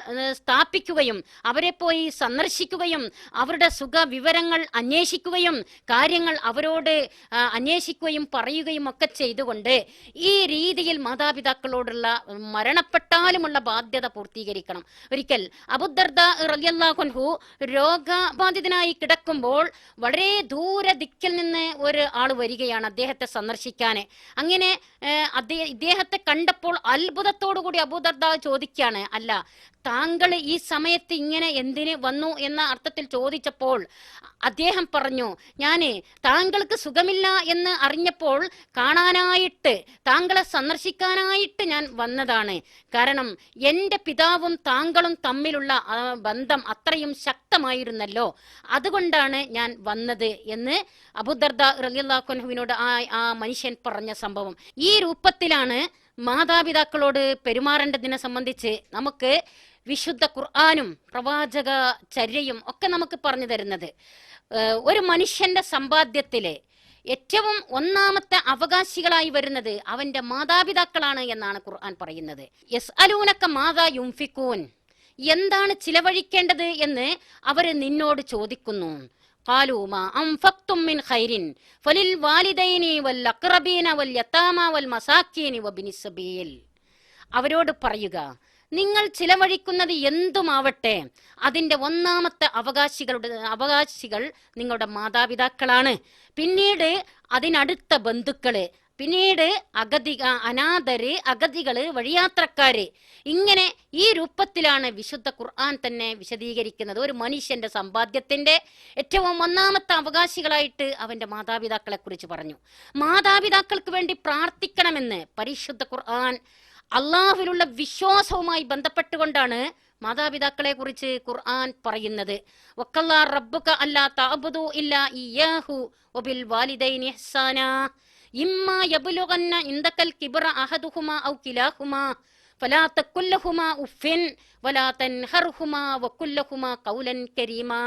സ്ഥാപിക്കുകയും അവരെ പോയി സന്ദർശിക്കുകയും അവരുടെ സുഖ വിവരങ്ങൾ അന്വേഷിക്കുകയും കാര്യങ്ങൾ അവരോട് അന്വേഷിക്കുകയും പറയുകയും ഒക്കെ ചെയ്തുകൊണ്ട് ഈ രീതിയിൽ മാതാപിതാക്കളോടുള്ള മരണപ്പെട്ടാലുമുള്ള ബാധ്യത പൂർത്തീകരിക്കണം. ഒരിക്കൽ അബുദർദ രോഗബാധിതനായി കിടക്കുമ്പോൾ വളരെ ദൂരെ ദിക്കിൽ നിന്ന് ഒരു ആൾ വരികയാണ് അദ്ദേഹത്തെ സന്ദർശിക്കാൻ അങ്ങനെ ഇദ്ദേഹത്തെ കണ്ടപ്പോൾ അത്ഭുതത്തോടു കൂടി അബൂദർദ ചോദിക്കുകയാണ് അല്ല താങ്കൾ ഈ സമയത്ത് ഇങ്ങനെ എന്തിന് വന്നു എന്ന അർത്ഥത്തിൽ ചോദിച്ചപ്പോൾ അദ്ദേഹം പറഞ്ഞു ഞാൻ താങ്കൾക്ക് സുഖമില്ല എന്ന് അറിഞ്ഞപ്പോൾ കാണാനായിട്ട് താങ്കളെ സന്ദർശിക്കാനായിട്ട് ഞാൻ വന്നതാണ്. കാരണം എന്റെ പിതാവും താങ്കളും തമ്മിലുള്ള ബന്ധം അത്രയും ശക്തമായിരുന്നല്ലോ. അതുകൊണ്ടാണ് ഞാൻ വന്നത് എന്ന് അബുദർദ റലിയുല്ലാഖുനുവിനോട് ആ ആ മനുഷ്യൻ പറഞ്ഞ സംഭവം. ഈ രൂപത്തിലാണ് മാതാപിതാക്കളോട് പെരുമാറേണ്ടതിനെ സംബന്ധിച്ച് നമുക്ക് വിശുദ്ധ ഖുർആാനും പ്രവാചക ചര്യയും ഒക്കെ നമുക്ക് പറഞ്ഞു തരുന്നത്. ഒരു മനുഷ്യന്റെ സമ്പാദ്യത്തിലെ ഏറ്റവും ഒന്നാമത്തെ അവകാശികളായി വരുന്നത് അവന്റെ മാതാപിതാക്കളാണ് എന്നാണ് ഖുർആൻ പറയുന്നത്. യെസ് അലൂനക്ക മാതാ യുംഫിക്കൂൻ എന്താണ് ചിലവഴിക്കേണ്ടത് എന്ന് അവർ നിന്നോട് ചോദിക്കുന്നു. മിൻ ഖൈരിൻ. ഫലിൽ വൽ വൽ വൽ അവരോട് പറയുക നിങ്ങൾ ചിലവഴിക്കുന്നത് എന്തുമാവട്ടെ? അതിന്റെ ഒന്നാമത്തെ അവകാശികളുടെ അവകാശികൾ നിങ്ങളുടെ മാതാപിതാക്കളാണ്. പിന്നീട് അതിനടുത്ത ബന്ധുക്കൾ പിന്നീട് അഗതി അനാഥര് അഗതികൾ വഴിയാത്രക്കാര്. ഇങ്ങനെ ഈ രൂപത്തിലാണ് വിശുദ്ധ ഖുർആൻ തന്നെ വിശദീകരിക്കുന്നത്. ഒരു മനുഷ്യന്റെ സമ്പാദ്യത്തിന്റെ ഏറ്റവും ഒന്നാമത്തെ അവകാശികളായിട്ട് അവന്റെ മാതാപിതാക്കളെ കുറിച്ച് പറഞ്ഞു. മാതാപിതാക്കൾക്ക് വേണ്ടി പ്രാർത്ഥിക്കണമെന്ന് പരിശുദ്ധ ഖുർആൻ അള്ളാഹുവിലുള്ള വിശ്വാസവുമായി ബന്ധപ്പെട്ടുകൊണ്ടാണ് മാതാപിതാക്കളെ കുറിച്ച് ഖുർആൻ പറയുന്നത് വക്കല്ലാ റബ്ബുക അല്ലാ തഅബുദു ഇല്ലാ ഇയ്യാഹു വബിൽ വാലിദൈനി ഇഹ്സാനാ ഇമ്മാ യബ്ലുഗന്ന ഇൻദകൽ കിബ്റ അഹദുഹുമാ ഔ കിലാഹുമാ فلا تقل لهما اف ولا تنهرهما وقل لهما قولا كريما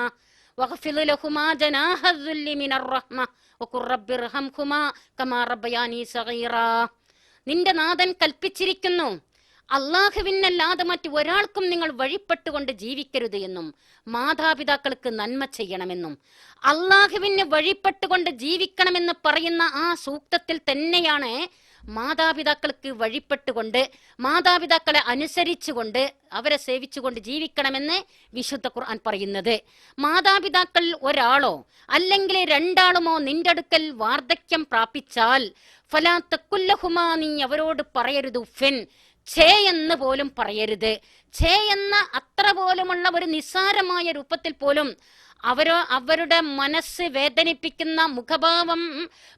വഖ്ഫിദ് ലഹുമാ ജനാഹദ്ദുല്ലി മിനർ റഹ്മ വഖുർ റബ്ബിർഹംഹുമാ കമാ റബ്ബയാനി സഗീറാ നിന്റെ നാഥൻ കൽപ്പിച്ചിരിക്കുന്നു. അള്ളാഹുവിനല്ലാതെ മറ്റു ഒരാൾക്കും നിങ്ങൾ വഴിപ്പെട്ടുകൊണ്ട് ജീവിക്കരുത് എന്നും മാതാപിതാക്കൾക്ക് നന്മ ചെയ്യണമെന്നും അള്ളാഹുവിന് വഴിപ്പെട്ടുകൊണ്ട് ജീവിക്കണമെന്ന് പറയുന്ന ആ സൂക്തത്തിൽ തന്നെയാണ് മാതാപിതാക്കൾക്ക് വഴിപ്പെട്ടുകൊണ്ട് മാതാപിതാക്കളെ അനുസരിച്ചുകൊണ്ട് അവരെ സേവിച്ചുകൊണ്ട് ജീവിക്കണമെന്ന് വിശുദ്ധ ഖുർആൻ പറയുന്നത്. മാതാപിതാക്കൾ ഒരാളോ അല്ലെങ്കിൽ രണ്ടാളുമോ നിന്റെ അടുക്കൽ വാർദ്ധക്യം പ്രാപിച്ചാൽ ഫലാ തക്കുല്ലഹുമാ നീ അവരോട് പറയരുത് ഫെൻ ഛേ എന്ന് പോലും പറയരുത്. ഛേ എന്ന അത്ര പോലുമുള്ള ഒരു നിസ്സാരമായ രൂപത്തിൽ പോലും അവരോ അവരുടെ മനസ്സ് വേദനിപ്പിക്കുന്ന മുഖഭാവം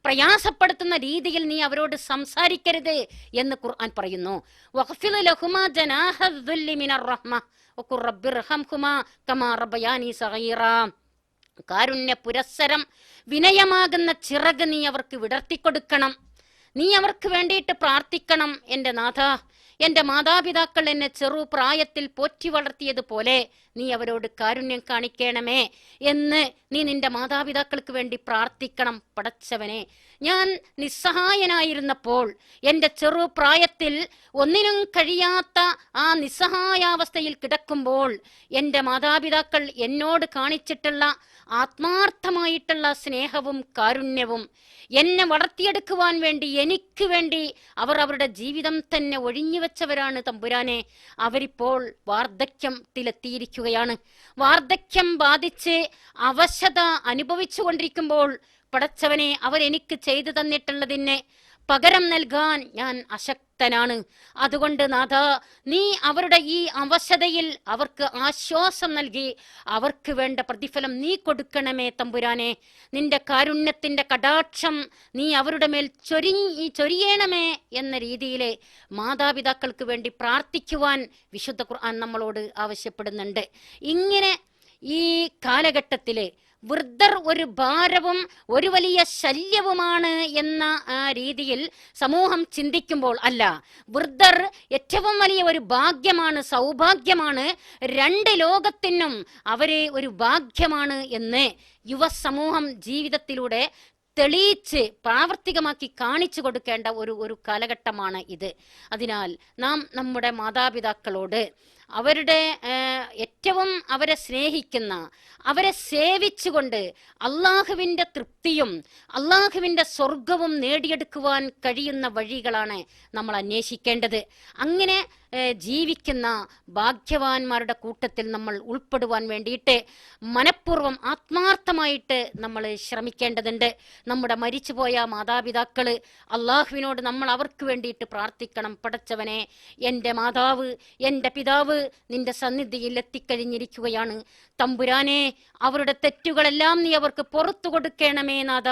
പ്രയാസപ്പെടുത്തുന്ന രീതിയിൽ നീ അവരോട് സംസാരിക്കരുത് എന്ന് ഖുർആൻ പറയുന്നു. കാരുണ്യ പുരസ്സരം വിനയമാകുന്ന ചിറക് നീ അവർക്ക് വിടർത്തിക്കൊടുക്കണം. നീ അവർക്ക് വേണ്ടിയിട്ട് പ്രാർത്ഥിക്കണം എന്റെ നാഥ. എന്റെ മാതാപിതാക്കൾ എന്നെ ചെറുപ്രായത്തിൽ പോറ്റി വളർത്തിയതുപോലെ നീ അവരോട് കാരുണ്യം കാണിക്കണമേ എന്ന് നീ നിന്റെ മാതാപിതാക്കൾക്ക് വേണ്ടി പ്രാർത്ഥിക്കണം പടച്ചവനെ. ഞാൻ നിസ്സഹായനായിരുന്നപ്പോൾ എന്റെ ചെറുപ്രായത്തിൽ ഒന്നിനും കഴിയാത്ത ആ നിസ്സഹായാവസ്ഥയിൽ കിടക്കുമ്പോൾ എന്റെ മാതാപിതാക്കൾ എന്നോട് കാണിച്ചിട്ടുള്ള ആത്മാർത്ഥമായിട്ടുള്ള സ്നേഹവും കാരുണ്യവും എന്നെ വളർത്തിയെടുക്കുവാൻ വേണ്ടി എനിക്ക് വേണ്ടി അവർ അവരുടെ ജീവിതം തന്നെ ഒഴിഞ്ഞു വെച്ചവരാണ് തമ്പുരാനെ. അവരിപ്പോൾ വാർദ്ധക്യത്തിലെത്തിയിരിക്കുകയാണ്. വാർദ്ധക്യം ബാധിച്ച് അവശത അനുഭവിച്ചു കൊണ്ടിരിക്കുമ്പോൾ പടച്ചവനെ അവരെനിക്ക് ചെയ്തു തന്നിട്ടുള്ളതിനെ പകരം നൽകാൻ ഞാൻ അശക്തനാണ്. അതുകൊണ്ട് നാഥ നീ അവരുടെ ഈ അവശതയിൽ അവർക്ക് ആശ്വാസം നൽകി അവർക്ക് വേണ്ട പ്രതിഫലം നീ കൊടുക്കണമേ തമ്പുരാനെ. നിന്റെ കാരുണ്യത്തിന്റെ കടാക്ഷം നീ അവരുടെ മേൽ ചൊരി ചൊരിയണമേ എന്ന രീതിയിലെ മാതാപിതാക്കൾക്ക് വേണ്ടി പ്രാർത്ഥിക്കുവാൻ വിശുദ്ധ ഖുർആൻ നമ്മളോട് ആവശ്യപ്പെടുന്നുണ്ട്. ഇങ്ങനെ ഈ കാലഘട്ടത്തിൽ വൃദ്ധർ ഒരു ഭാരവും ഒരു വലിയ ശല്യവുമാണ് എന്ന രീതിയിൽ സമൂഹം ചിന്തിക്കുമ്പോൾ അല്ല. വൃദ്ധർ ഏറ്റവും വലിയ ഒരു ഭാഗ്യമാണ് സൗഭാഗ്യമാണ്. രണ്ട് ലോകത്തിനും അവരെ ഒരു ഭാഗ്യമാണ് എന്ന് യുവസമൂഹം ജീവിതത്തിലൂടെ തെളിയിച്ച് പ്രാവർത്തികമാക്കി കാണിച്ചു കൊടുക്കേണ്ട ഒരു ഒരു കാലഘട്ടമാണ് ഇത്. അതിനാൽ നാം നമ്മുടെ മാതാപിതാക്കളോട് അവരുടെ ഏറ്റവും അവരെ സ്നേഹിക്കുന്ന അവരെ സേവിച്ചുകൊണ്ട് അള്ളാഹുവിന്റെ തൃപ്തിയും അള്ളാഹുവിന്റെ സ്വർഗവും നേടിയെടുക്കുവാൻ കഴിയുന്ന വഴികളാണ് നമ്മൾ അന്വേഷിക്കേണ്ടത്. അങ്ങനെ ജീവിക്കുന്ന ഭാഗ്യവാന്മാരുടെ കൂട്ടത്തിൽ നമ്മൾ ഉൾപ്പെടുവാൻ വേണ്ടിയിട്ട് മനഃപൂർവം ആത്മാർത്ഥമായിട്ട് നമ്മൾ ശ്രമിക്കേണ്ടതുണ്ട്. നമ്മുടെ മരിച്ചുപോയ മാതാപിതാക്കൾ അള്ളാഹുവിനോട് നമ്മൾ അവർക്ക് വേണ്ടിയിട്ട് പ്രാർത്ഥിക്കണം. പടച്ചവനെ എന്റെ മാതാവ് എന്റെ പിതാവ് നിന്റെ സന്നിധിയിൽ എത്തിക്കഴിഞ്ഞിരിക്കുകയാണ് തമ്പുരാനെ അവരുടെ തെറ്റുകളെല്ലാം നീ അവർക്ക് പുറത്തു കൊടുക്കണമേ നാഥ.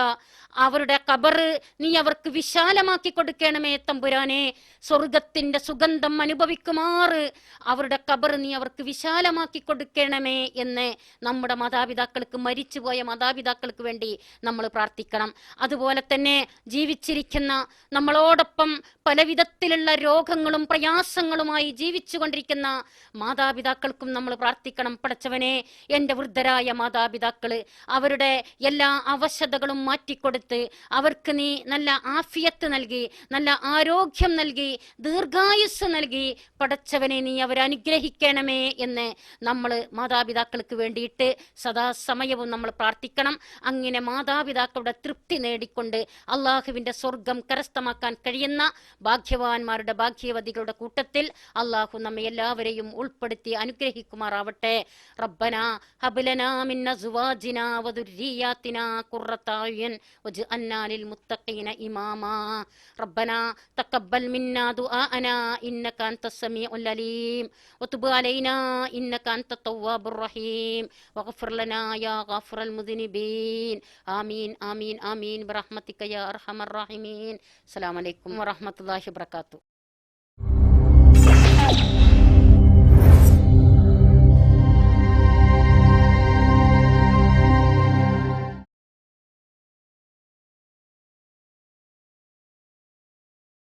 അവരുടെ കബർ നീ അവർക്ക് വിശാലമാക്കി കൊടുക്കണമേ തമ്പുരാനെ. സ്വർഗത്തിന്റെ സുഗന്ധം അനുഭവിക്കുമാറ് അവരുടെ കബർ നീ അവർക്ക് വിശാലമാക്കി കൊടുക്കണമേ എന്ന് നമ്മുടെ മാതാപിതാക്കൾക്ക് മരിച്ചുപോയ മാതാപിതാക്കൾക്ക് വേണ്ടി നമ്മൾ പ്രാർത്ഥിക്കണം. അതുപോലെ തന്നെ ജീവിച്ചിരിക്കുന്ന നമ്മളോടൊപ്പം പലവിധത്തിലുള്ള രോഗങ്ങളും പ്രയാസങ്ങളുമായി ജീവിച്ചു കൊണ്ടിരിക്കുന്ന മാതാപിതാക്കൾക്കും നമ്മൾ പ്രാർത്ഥിക്കണം പടച്ചവനെ എന്റെ വൃദ്ധരായ മാതാപിതാക്കൾ അവരുടെ എല്ലാ അവശതകളും മാറ്റിക്കൊടുത്ത് അവർക്ക് നീ നല്ല ആഫിയത്ത് നൽകി നല്ല ആരോഗ്യം നൽകി ദീർഘായുസ് നൽകി. പടച്ചവനെ നീ അവരനുഗ്രഹിക്കണമേ എന്ന് നമ്മൾ മാതാപിതാക്കൾക്ക് വേണ്ടിയിട്ട് സദാസമയവും നമ്മൾ പ്രാർത്ഥിക്കണം. അങ്ങനെ മാതാപിതാക്കളുടെ തൃപ്തി നേടിക്കൊണ്ട് അള്ളാഹുവിന്റെ സ്വർഗം കരസ്ഥമാക്കാൻ കഴിയുന്ന ഭാഗ്യവാന്മാരുടെ ഭാഗ്യവതികളുടെ കൂട്ടത്തിൽ അള്ളാഹു നമ്മെ എല്ലാവരെയും ഉൾപ്പെടുത്തി അനുഗ്രഹിക്കുമാറാവട്ടെ. റബ്ബന ഹബലന മിൻ അസ്വാജിനാ വദുർരിയാത്തിനാ ഖുർറത്തായുൻ വജ്അൽനാ ലിൽ മുത്തഖീന ഇമാമാ. റബ്ബന തഖബ്ബൽ മിന്നാ ദുആന ഇന്നക അൻത സമീഉൽ അലീം. വതുബ് അലൈനാ ഇന്നക അൻത തവ്വാബുർ റഹീം. വഗ്ഫിർ ലനാ യാ ഗാഫിറൽ മുദ്നിബീൻ. ആമീൻ ആമീൻ ആമീൻ. ബിറഹ്മതിക യാ അർഹമർ റഹീമീൻ. അസ്സലാമു അലൈക്കും വറഹ്മത്തുള്ളാഹി വബറകാതുഹു